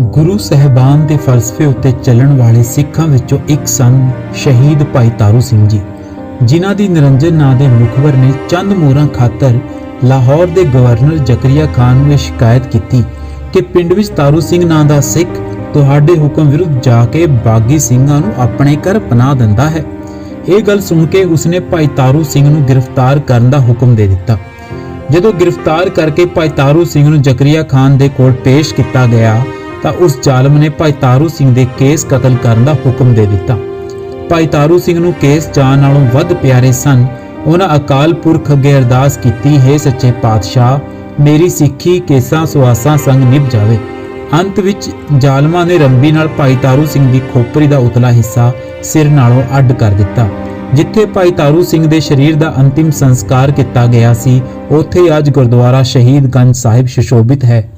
ਗੁਰੂ ਸਹਿਬਾਨ ਦੇ ਫਲਸਫੇ ਉੱਤੇ ਚੱਲਣ ਵਾਲੇ ਸਿੱਖਾਂ ਵਿੱਚੋਂ ਇੱਕ ਸਨ ਸ਼ਹੀਦ ਭਾਈ ਤਾਰੂ ਸਿੰਘ ਜੀ, ਜਿਨ੍ਹਾਂ ਦੀ ਨਿਰੰਜਨ ਨਾਂ ਦੇ ਮੁਖਬਰ ਨੇ ਚੰਦ ਮੋਹਰਾਂ ਖਾਤਰ ਲਾਹੌਰ ਦੇ ਗਵਰਨਰ ਜ਼ਕਰੀਆ ਖਾਨ ਨੂੰ ਸ਼ਿਕਾਇਤ ਕੀਤੀ ਕਿ ਪਿੰਡ ਵਿੱਚ ਤਾਰੂ ਸਿੰਘ ਨਾਂ ਦਾ ਸਿੱਖ ਤੁਹਾਡੇ ਹੁਕਮ ਵਿਰੁੱਧ ਜਾ ਕੇ ਬਾਗੀ ਸਿੰਘਾਂ ਨੂੰ ਆਪਣੇ ਘਰ ਪਨਾਹ ਦਿੰਦਾ ਹੈ। ਇਹ ਗੱਲ ਸੁਣ ਕੇ ਉਸਨੇ ਭਾਈ ਤਾਰੂ ਸਿੰਘ ਨੂੰ ਗ੍ਰਿਫਤਾਰ ਕਰਨ ਦਾ ਹੁਕਮ ਦੇ ਦਿੱਤਾ। ਜਦੋਂ ਗ੍ਰਿਫਤਾਰ ਕਰਕੇ ਭਾਈ ਤਾਰੂ ਸਿੰਘ ਨੂੰ ਜ਼ਕਰੀਆ ਖਾਨ ਦੇ ਕੋਲ ਪੇਸ਼ ਕੀਤਾ ਗਿਆ ਤਾਂ ਉਸ ਜ਼ਾਲਮ ਨੇ ਭਾਈ ਤਾਰੂ ਸਿੰਘ ਦੇ ਕੇਸ ਕਤਲ ਕਰਨ ਦਾ ਹੁਕਮ ਦੇ ਦਿੱਤਾ। ਭਾਈ ਤਾਰੂ ਸਿੰਘ ਨੂੰ ਕੇਸ ਜਾਨ ਨਾਲੋਂ ਵੱਧ ਪਿਆਰੇ ਸਨ। ਉਹਨਾਂ ਅਕਾਲ ਪੁਰਖ ਅੱਗੇ ਅਰਦਾਸ ਕੀਤੀ, ਹੈ ਸੱਚੇ ਪਾਤਸ਼ਾਹ, ਮੇਰੀ ਸਿੱਖੀ, ਕੇਸਾਂ, ਸੁਆਸਾਂ ਸੰਗ ਨਿਭ ਜਾਵੇ। ਅੰਤ ਵਿੱਚ ਜ਼ਾਲਮਾਂ ਨੇ ਰੰਬੀ ਨਾਲ ਭਾਈ ਤਾਰੂ ਸਿੰਘ ਦੀ ਖੋਪਰੀ ਦਾ ਉਤਲਾ ਹਿੱਸਾ ਸਿਰ ਨਾਲੋਂ ਅੱਡ ਕਰ ਦਿੱਤਾ। ਜਿੱਥੇ ਭਾਈ ਤਾਰੂ ਸਿੰਘ ਦੇ ਸਰੀਰ ਦਾ ਅੰਤਿਮ ਸੰਸਕਾਰ ਕੀਤਾ ਗਿਆ ਸੀ, ਉੱਥੇ ਅੱਜ ਗੁਰਦੁਆਰਾ ਸ਼ਹੀਦ ਗੰਜ ਸਾਹਿਬ ਸ਼ਸ਼ੋਭਿਤ ਹੈ।